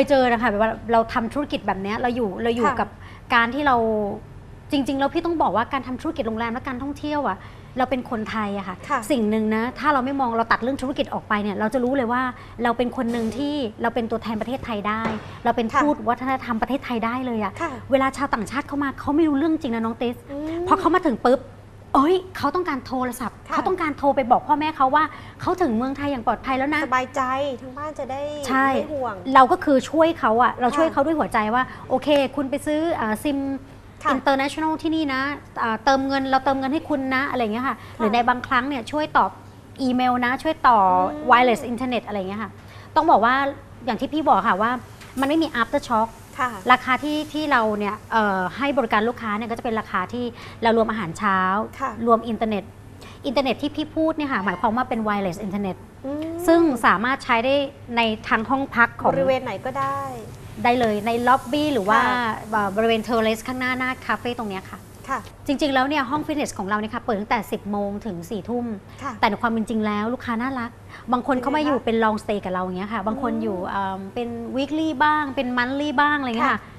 ยเจอนะคะแบบว่าเราทำธุรกิจแบบเนี้ยเราอยู่เราอยู่ค่ะกับการที่เราจริง ๆ แล้วพี่ต้องบอกว่าการทำธุรกิจโรงแรมและการท่องเที่ยวอะเราเป็นคนไทยอะค่ะค่ะ สิ่งหนึ่งนะ ถ้าเราไม่มองเราตัดเรื่องธุรกิจออกไปเนี่ยเราจะรู้เลยว่าเราเป็นคนหนึ่งที่เราเป็นตัวแทนประเทศไทยได้ เราเป็นค่ะทูตวัฒนธรรมประเทศไทยได้เลยอะค่ะเวลาชาวต่างชาติเข้ามาเขาไม่รู้เรื่องจริงนะน้องติสอืมพอเขามาถึงปุ๊บ เอ้ยเขาต้องการโทรศัพท์ ค่ะ เขาต้องการโทรไปบอกพ่อแม่เขาว่า เขาถึงเมืองไทยอย่างปลอดภัยแล้วนะ สบายใจทั้งบ้านจะได้ใช่ ไม่ห่วง เราก็คือช่วยเขาอะเราค่ะช่วยเขาด้วยหัวใจว่า โอเค คุณไปซื้ออาซิม ค่ะ international ที่นี่นะอ่าเติมเงินเราเติมเงินให้คุณนะ อะไรอย่างเงี้ยค่ะ หรือในบางครั้งเนี่ยช่วยตอบอีเมลนะ ช่วยต่ออ ม wireless internet อะไรอย่างเงี้ยค่ะ ต้องบอกว่าอย่างที่พี่บอกค่ะว่า มันไม่มี after shock ค่ะ ราคาที่ที่เราเนี่ยเอ่อให้บริการลูกค้าเนี่ยก็จะเป็นราคาที่เรารวมอาหารเช้าค่ะรวมอินเทอร์เน็ต อินเทอร์เน็ตที่พี่พูดเนี่ยค่ะหมายความว่าเป็น wireless internet อืมซึ่งสามารถใช้ได้ในทางห้องพักของบริเวณไหนก็ได้ ได้เลยในล็อบบี้หรือว่าค่ะเอ่อบริเวณเทอร์เลสข้างหน้าหน้าคาเฟ่ตรงเนี้ยค่ะ ค่ะ จริง ๆ แล้วเนี่ยห้องฟิตเนสของเราเนี่ยค่ะเปิดตั้งแต่ 10 โมงถึง 4 ทุ่ม ค่ะ แต่ในความเป็นจริงแล้วลูกค้าน่ารัก บางคนเป็นไงเขามาอยู่คะเป็นลองสเตย์กับเราอย่างเงี้ยค่ะ บางคนอืมอยู่เอิ่มเป็นวีคลี่บ้าง เป็นมันลี่บ้างอะไรเงี้ยค่ะ ค่ะ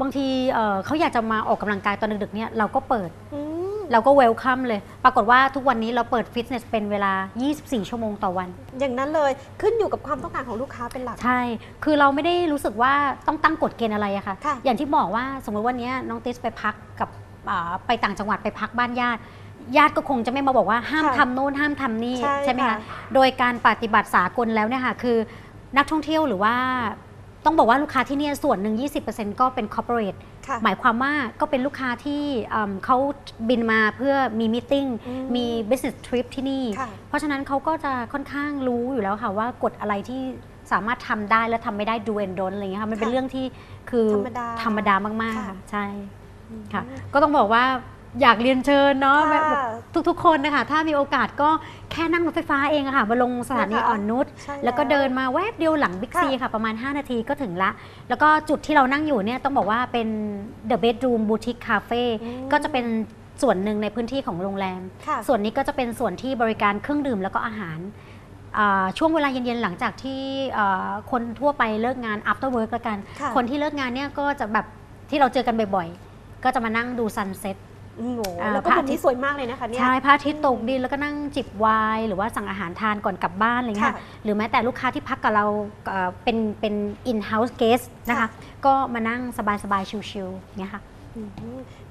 บางทีเอ่อเขาอยากจะมาออกกำลังกายตอนดึกๆเนี่ยเราก็เปิด อืมเราก็เวลคัมเลย ปรากฏว่าทุกวันนี้เราเปิดฟิตเนสเป็นเวลา 24 ชั่วโมงต่อวัน อย่างนั้นเลยขึ้นอยู่กับความต้องการของลูกค้าเป็นหลัก ใช่ คือเราไม่ได้รู้สึกว่าต้องตั้งกฎเกณฑ์อะไรอะค่ะ ค่ะอย่างที่บอกว่าสมมติวันนี้น้องติสไปพักกับอ่า ไปต่างจังหวัดไปพักบ้านญาติ ญาติก็คงจะไม่มาบอกว่าห้ามค่ะทำโน่นห้ามทำนี่ใช่ไหมค่ะ คะโดยการปฏิบัติสากลแล้วเนี่ยค่ะคือนักท่องเที่ยวหรือว่าต้องบอกว่าลูกค้าที่เนี่ยส่วนหนึ่ง20%ก็เป็น corporate ค่ะ หมายความว่าก็เป็นลูกค้าที่เอิ่มเขาบินมาเพื่อมีมิ팅อืมมี business trip ที่นี่ ค่ะ เพราะฉะนั้นเขาก็จะค่อนข้างรู้อยู่แล้วค่ะว่ากฎอะไรที่สามารถทำได้และทำไม่ได้ดูแอนโดนอะไรเงี้ยค่ะมันเป็นค่ะเรื่องที่คือธรรมดาธรรมดามากๆค่ะ ค่ะใช่อืม ค่ะก็ต้องบอกว่าอยากเรียนเชิญเนาะค่ะแบบทุกๆ คนนะคะ ถ้ามีโอกาสก็แค่นั่งรถไฟฟ้าเองอะค่ะมาลงสถานีนะคะอ่อนนุชใช่แล้วก็เดินมาแวบเดียวหลังบิ๊กค่ะ ซีค่ะ ประมาณ 5 นาทีก็ถึงละ แล้วก็จุดที่เรานั่งอยู่เนี่ยต้องบอกว่าเป็น The Bedroom Boutique Cafe อืมก็จะเป็นส่วนหนึ่งในพื้นที่ของโรงแรม ค่ะ ส่วนนี้ก็จะเป็นส่วนที่บริการเครื่องดื่มแล้วก็อาหารอ่าช่วงเวลาเย็นๆ หลังจากที่อ่าคนทั่วไปเลิกงาน after work แล้วกัน ค่ะ คนที่เลิกงานเนี่ยก็จะแบบที่เราเจอกันบ่อยๆ ก็จะมานั่งดูซันเซ็ต โอ้โหอ่าแล้วก็พระมุอามทิตนี้ย์สวยมากเลยนะคะเนี่ย ใช่พระอาทิตย์ตกดินแล้วก็นั่งจิบไวน์หรือว่าสั่งอาหารทานก่อนกลับบ้านอะไรเงี้ยค่ะค่ะหรือแม้แต่ลูกค้าที่พักกับเราเอ่อเป็นเป็น in house guest นะคะ ค่ะ ก็มานั่งสบายๆ ชิลๆอย่างเงี้ยค่ะอืม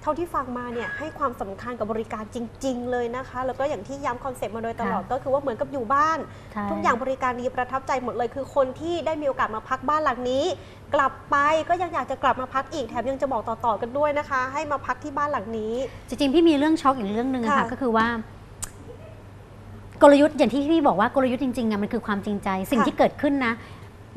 เท่าที่ฟังมาเนี่ยให้ความสำคัญกับบริการจริง ๆ เลยนะคะ แล้วก็อย่างที่ย้ำคอนเซ็ปต์มาโดยตลอดค่ะก็คือว่าเหมือนกับอยู่บ้านใช่ทุกอย่างบริการดีประทับใจหมดเลย คือคนที่ได้มีโอกาสมาพักบ้านหลังนี้ กลับไปก็ยังอยากจะกลับมาพักอีกแถมยังจะบอกต่อๆกันด้วยนะคะ ให้มาพักที่บ้านหลังนี้ จริงๆพี่มีเรื่องช็อกอีกเรื่องหนึ่งอะค่ะค่ะก็คือว่ากลยุทธ์อย่างที่พี่บอกว่ากลยุทธ์จริงๆอะมันคือความจริงใจ สิ่งค่ะที่เกิดขึ้นนะ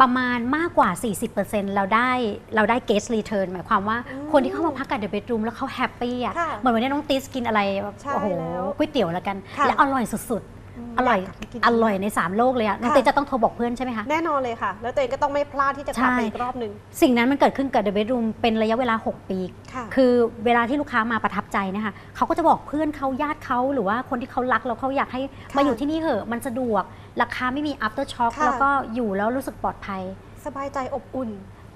ประมาณมากกว่า 40%เราได้เราได้ guest return หมายความว่าอืมคนที่เข้ามาพักกับ The Bedroom แล้วเขาแฮปปี้อะค่ะเหมือนวันนี้น้องติสกินอะไรแบบใช่โอ้โหแล้วก๋วยเตี๋ยวแล้วกัน ค่ะ แล้วอร่อยสุดมๆอร่อยากกลับไปกินอร่อยใน 3 โลกเลยอะน้องค่ะติสจะต้องโทรบอกเพื่อนใช่ไหมคะ แน่นอนเลยค่ะ แล้วตัวเองก็ต้องไม่พลาดที่จะกลับใช่ ไปอีกรอบหนึ่งสิ่งนั้นมันเกิดขึ้นกับ The Bedroom เป็นระยะเวลา 6 ปี ค่ะ คือเวลาที่ลูกค้ามาประทับใจนะคะเขาก็จะบอกเพื่อนเขาญาติเขาหรือว่าคนที่เขารักแล้วเขาอยากให้ค่ะมาอยู่ที่นี่เหอะมันสะดวก ราคาไม่มี after shock ค่ะ แล้วก็อยู่แล้วรู้สึกปลอดภัย สบายใจอบอุ่น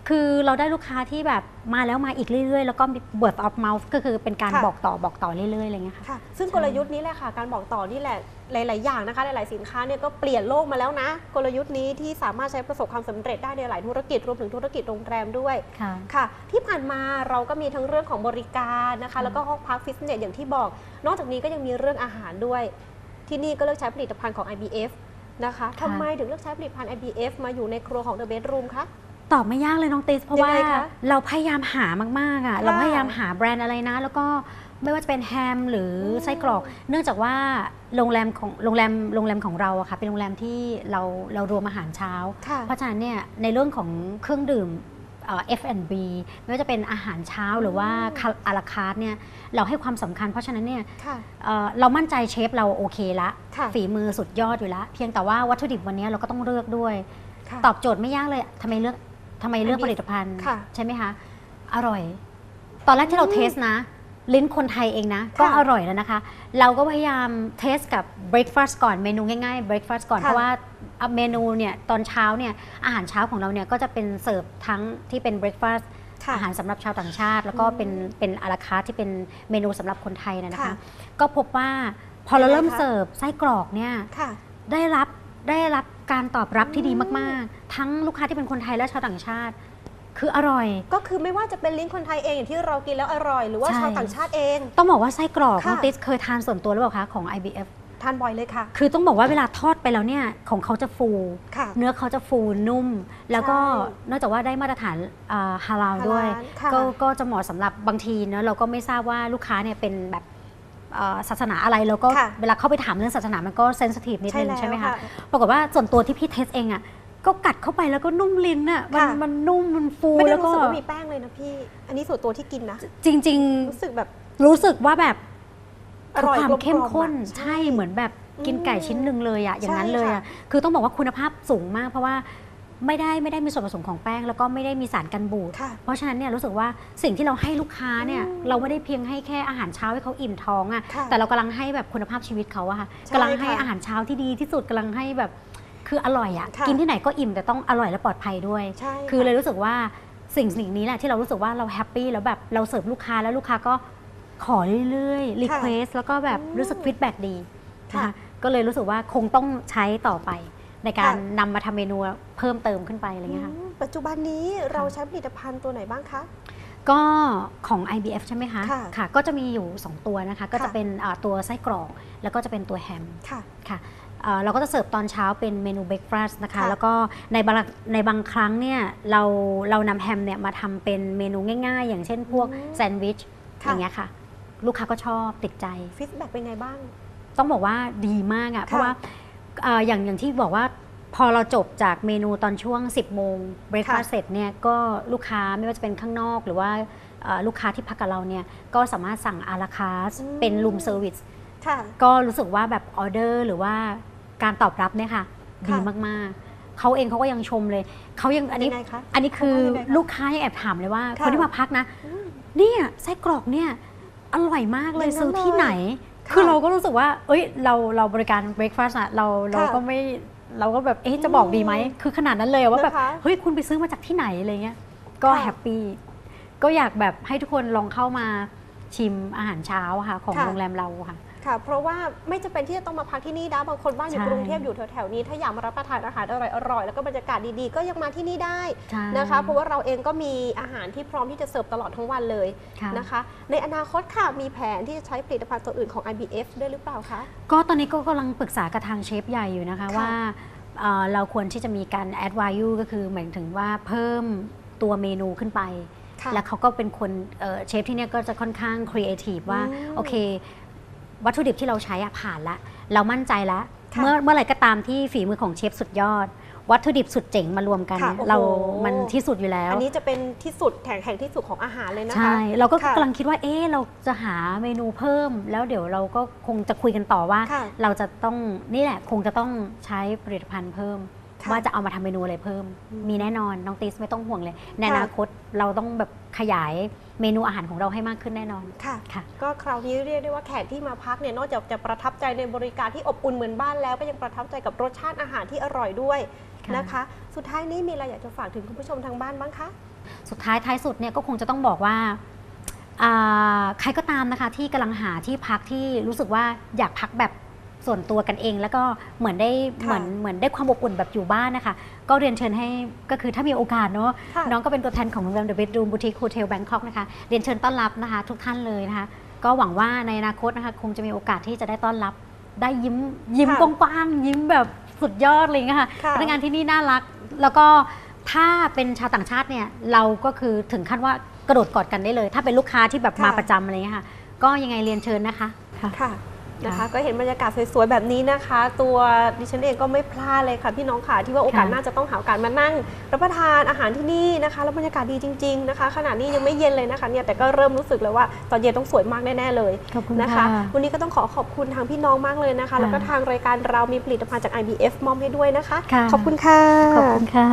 คือเราได้ลูกค้าที่แบบมาแล้วมาอีกเรื่อยๆ แล้วก็มี word of mouth ก็คือเป็นการค่ะ บอกต่อบอกต่อเรื่อยๆอะไรเงี้ยค่ะ ค่ะ ซึ่งกลยุทธ์นี้แหละค่ะ การบอกต่อนี่แหละ หลาย ๆ อย่างนะคะ หลาย ๆ สินค้าเนี่ยก็เปลี่ยนโลกมาแล้วนะ กลยุทธ์นี้ที่สามารถใช้ประสบความสำเร็จได้ในหลายธุรกิจรวมถึงธุรกิจโรงแรมด้วย ค่ะ ค่ะ ที่ผ่านมาเราก็มีทั้งเรื่องของบริการนะคะ แล้วก็ห้องพักฟิตเนสอย่างที่บอก นอกจากนี้ก็ยังมีเรื่องอาหารด้วย ที่นี่ก็เลือกใช้ผลิตภัณฑ์ของ IBF นะคะทำไมถึงเลือกใช้ผลิตภัณฑ์ IBF มาอยู่ในครัวของ The Bedroom คะ ตอบไม่ยากเลยน้องติสเพราะยังว่าไงคะเราพยายามหามากๆอะค่ะเราพยายามหาแบรนด์อะไรนะ แล้วก็ไม่ว่าจะเป็นแฮมหรืออมไส้กรอก เนื่องจากว่าโรงแรมของโรงแรมโรงแรมของเราอะค่ะเป็นโรงแรมที่เราเรารวมอาหารเช้า ค่ะเพราะฉะนั้นเนี่ยในเรื่องของเครื่องดื่มเอ่อ F&B ไม่ว่าจะเป็นอาหารเช้าหรือว่าอาราคาร์ทเนี่ยเราให้ความสำคัญเพราะฉะนั้นเนี่ยค่ะเอ่อเรามั่นใจเชฟเราโอเคละค่ะฝีมือสุดยอดอยู่แล้วเพียงแต่ว่าวัตถุดิบวันนี้เราก็ต้องเลือกด้วยค่ะตอบโจทย์ไม่ยากเลยทำไมเลือกทำไมเลือกอันนี้ผลิตภัณฑ์ค่ะใช่ไหมคะอร่อย ตอนแรกที่เราอืมเทสนะ ลิ้นคนไทยเองนะ ก็ค่ะอร่อยแล้วนะคะ เราก็พยายามเทสกับ breakfast ก่อนเมนูง่ายๆ breakfast ก่อนค่ะเพราะว่าอะเมนูเนี่ยตอนเช้าเนี่ยอาหารเช้าของเราเนี่ยก็จะเป็นเสิร์ฟทั้งที่เป็น breakfast ค่ะอาหารสำหรับชาวต่างชาติ แล้วก็เป็นเป็นอาราคาร์ทที่เป็นเมนูสำหรับคนไทยนะนะคะค่ะก็พบว่าพอเรายังไงเริ่มคะเสิร์ฟไส้กรอกเนี่ยค่ะได้รับได้รับการตอบรับที่ดีอืมมากๆ ทั้งลูกค้าที่เป็นคนไทยและชาวต่างชาติ คืออร่อย ก็คือไม่ว่าจะเป็นลิ้นคนไทยเองอย่างที่เรากินแล้วอร่อย หรือว่าใช่ ชาวต่างชาติเอง ต้องบอกว่าไส้กรอกค่ะ น้องติสเคยทานส่วนตัวหรือเปล่าคะของ IBF ทานบ่อยเลยค่ะ คือต้องบอกว่าเวลาทอดไปแล้วเนี่ยของเขาจะฟู ค่ะ เนื้อเขาจะฟูนุ่ม แล้วก็ใช่นอกจากว่าได้มาตรฐานฮาลาลด้วยฮาลาลค่ะก็ก็จะเหมาะสำหรับบางทีเนอะเราก็ไม่ทราบว่าลูกค้าเนี่ยเป็นแบบเอ่อศาสนาอะไรแล้วก็ค่ะเวลาเข้าไปถามเรื่องศาสนามันก็เซนซิทีฟนิดนึงแล้วใช่ไหมคะปรากฏว่าส่วนตัวที่พี่เทสเองอะ ก็กัดเข้าไปแล้วก็นุ่มลิ้นอะมันค่ะ มันนุ่มมันฟูไม่ได้แล้วก็รู้สึกว่ามีแป้งเลยนะพี่ อันนี้ส่วนตัวที่กินนะ จริง รู้สึกแบบ ๆ รู้สึกว่าแบบอร่อยความกลมๆเข้มข้น อะใช่เหมือนแบบกินไก่ชิ้นหนึ่งเลยอะอย่างนั้นใช่เลยค่ะอะคือต้องบอกว่าคุณภาพสูงมาก เพราะว่าไม่ได้ไม่ได้มีส่วนผสมของแป้ง แล้วก็ไม่ได้มีสารกันบูด ค่ะ เพราะฉะนั้นเนี่ยรู้สึกว่าสิ่งที่เราให้ลูกค้าเนี่ยอืมเราไม่ได้เพียงให้แค่อาหารเช้าให้เขาอิ่มท้องอะค่ะแต่เรากำลังให้แบบคุณภาพชีวิตเขาอะค่ะใช่กำลังให้ค่ะอาหารเช้าที่ดีที่สุดกำลังให้แบบ คืออร่อยอะค่ะกินที่ไหนก็อิ่มแต่ต้องอร่อยและปลอดภัยด้วย ใช่คือเลยรู้สึกว่าสิ่งสิ่งนี้แหละที่เรารู้สึกว่าเราแฮปปี้แล้วแบบเราเสิร์ฟลูกค้าแล้วลูกค้าก็ขอเรื่อยๆรีเควสแล้วก็แบบอืมรู้สึกฟีดแบ็ดีนะค่ะคะก็เลยรู้สึกว่าคงต้องใช้ต่อไป ในการค่ะ นำมาทำเมนูเพิ่มเติมขึ้นไปอะไรเงี้ยค่ะ อืมปัจจุบันนี้เราใช้ผลิตภัณฑ์ตัวไหนบ้างคะ ก็ของ IBF ใช่ไหมคะค่ะก็จะมีอยู่ 2 ตัวนะคะ ก็จะค่ะ เป็นอ่าตัวไส้กรอก แล้วก็จะเป็นตัวแฮมค่ะ ค่ะ เอ่อเราก็จะเสิร์ฟตอนเช้าเป็นเมนูเบรกฟาสต์นะคะค่ะแล้วก็ในบางในบางครั้งเนี่ยเราเรานำแฮมเนี่ยมาทำเป็นเมนูง่าย ๆ อย่างเช่นพวกอืมแซนด์วิชค่ะอย่างเงี้ยค่ะ ลูกค้าก็ชอบติดใจฟีดแบ็กเป็นไงบ้าง ต้องบอกว่าดีมากอะ่ะเพราะว่าเอ่ออย่างอย่างที่บอกว่าพอเราจบจากเมนูตอนช่วง 10 โมงเบรกฟาสค่ะเสร็จเนี่ยก็ลูกค้าไม่ว่าจะเป็นข้างนอกหรือว่าเอ่อลูกค้าที่พักกับเราเนี่ยก็สามารถสั่งอาราคาสอืมเป็นรูมเซอร์วิสค่ะ ก็รู้สึกว่าแบบออเดอร์หรือว่าการตอบรับเนี่ยค่ะดีค่ะมากๆ เขาเองเขาก็ยังชมเลย เขายังอันนี้ยังไงคะอันนี้คือเขาว่ายังไงคะลูกค้ายังแอบถามเลยว่าค่ะคนที่มาพักนะอืมเนี่ยไส้กรอกเนี่ยอร่อยมากเลยอย่างนั้นซื้อที่ไหนค่ะคือเราก็รู้สึกว่า เอ้ยเราเราบริการเบรกฟาสต์อะเราเราค่ะก็ไม่เราก็แบบเอ๊ะจะบอกดีไหม คือขนาดนั้นเลยอะว่าแบบนะคะเฮ้ยคุณไปซื้อมาจากที่ไหนอะไรเงี้ยก็ค่ะแฮปปี้ก็อยากแบบให้ทุกคนลองเข้ามาชิมอาหารเช้าค่ะ ของค่ะโรงแรมเราค่ะ ค่ะ เพราะว่าไม่จำเป็นที่จะต้องมาพักที่นี่นะบางคนบ้านอยู่ใช่กรุงเทพอยู่แถวๆนี้ ถ้าอยากมารับประทานอาหารอร่อยๆแล้วก็บรรยากาศดีๆ ก็ยังมาที่นี่ได้ใช่นะคะ เพราะว่าเราเองก็มีอาหารที่พร้อมที่จะเสิร์ฟตลอดทั้งวันเลยค่ะ นะคะ ในอนาคตค่ะมีแผนที่จะใช้ผลิตภัณฑ์ตัวอื่นของ IBF ด้วยหรือเปล่าคะ ก็ตอนนี้ก็กำลังปรึกษากับทางเชฟใหญ่อยู่นะคะค่ะว่าเอ่อเราควรที่จะมีการ add value ก็คือหมายถึงว่าเพิ่มตัวเมนูขึ้นไป ค่ะแล้วเขาก็เป็นคนเอ่อเชฟที่เนี่ยก็จะค่อนข้างครีเอทีฟว่า อืมโอเค วัตถุดิบที่เราใช้อะผ่านละเรามั่นใจแล้วค่ะเมื่อเมื่อไหร่ก็ตามที่ฝีมือของเชฟสุดยอด วัตถุดิบสุดเจ๋งมารวมกัน ค่ะเนี่ยโอ้โห เรา มันที่สุดอยู่แล้ว อันนี้จะเป็นที่สุดแห่งแห่งที่สุดของอาหารเลยนะคะ ใช่ เราก็ค่ะกำลังคิดว่า เอ๊ะ เราจะหาเมนูเพิ่ม แล้วเดี๋ยวเราก็คงจะคุยกันต่อว่า ค่ะ เราจะต้อง นี่แหละ คงจะต้องใช้ผลิตภัณฑ์เพิ่มค่ะ ว่าจะเอามาทำเมนูอะไรเพิ่มอืมมีแน่นอนน้องติสไม่ต้องห่วงเลย ในค่ะอนาคตเราต้องแบบขยายเมนูอาหารของเราให้มากขึ้นแน่นอนค่ะค่ะ ก็คราวนี้เรียกได้ว่าแขกที่มาพักเนี่ยนอกจากจะประทับใจในบริการที่อบอุ่นเหมือนบ้านแล้ว ก็ยังประทับใจกับรสชาติอาหารที่อร่อยด้วยค่ะนะคะ สุดท้ายนี้มีอะไรอยากจะฝากถึงคุณผู้ชมทางบ้านบ้างคะสุดท้ายท้ายสุดเนี่ยก็คงจะต้องบอกว่าอ่าใครก็ตามนะคะที่กำลังหาที่พักที่รู้สึกว่าอยากพักแบบ ส่วนตัวกันเอง แล้วก็เหมือนได้ค่ะเหมือนเหมือนได้ความอบอุ่นแบบอยู่บ้านนะคะ ก็เรียนเชิญให้ก็คือถ้ามีโอกาสเนาะค่ะน้องก็เป็นตัวแทนของโรงแรม The Bedroom Boutique Hotel Bangkok นะคะเรียนเชิญต้อนรับนะคะทุกท่านเลยนะคะ ก็หวังว่าในอนาคตนะคะคงจะมีโอกาสที่จะได้ต้อนรับได้ยิ้มยิ้มค่ะกว้างๆยิ้มแบบสุดยอดเลยนะคะค่ะพนักงานที่นี่น่ารัก แล้วก็ถ้าเป็นชาวต่างชาติเนี่ยเราก็คือถึงขั้นว่ากระโดดกอดกันได้เลย ถ้าเป็นลูกค้าที่แบบค่ะมาประจำอะไรเงี้ยค่ะ ก็ยังไงเรียนเชิญนะคะค่ะค่ะ นะคะ ก็เห็นบรรยากาศสวยๆแบบนี้นะคะ ตัวดิฉันเองก็ไม่พลาดเลยค่ะพี่น้องค่ะที่ว่าโอกาสค่ะหน่าจะต้องหาโอกาสมานั่ง รับประทานอาหารที่นี่นะคะแล้วบรรยากาศดีจริง ๆนะคะขณะนี้ยังไม่เย็นเลยนะคะเนี่ยแต่ก็เริ่มรู้สึกเลยว่าตอนเย็นต้องสวยมากแน่ๆเลยขอบคุณนะคะค่ะวันนี้ก็ต้องขอขอบคุณทางพี่น้องมากเลยนะคะ แล้วก็ทางรายการเรามีผลิตภัณฑ์จาก IBF มอมให้ด้วยนะคะค่ะขอบคุณค่ะขอบคุณค่ะ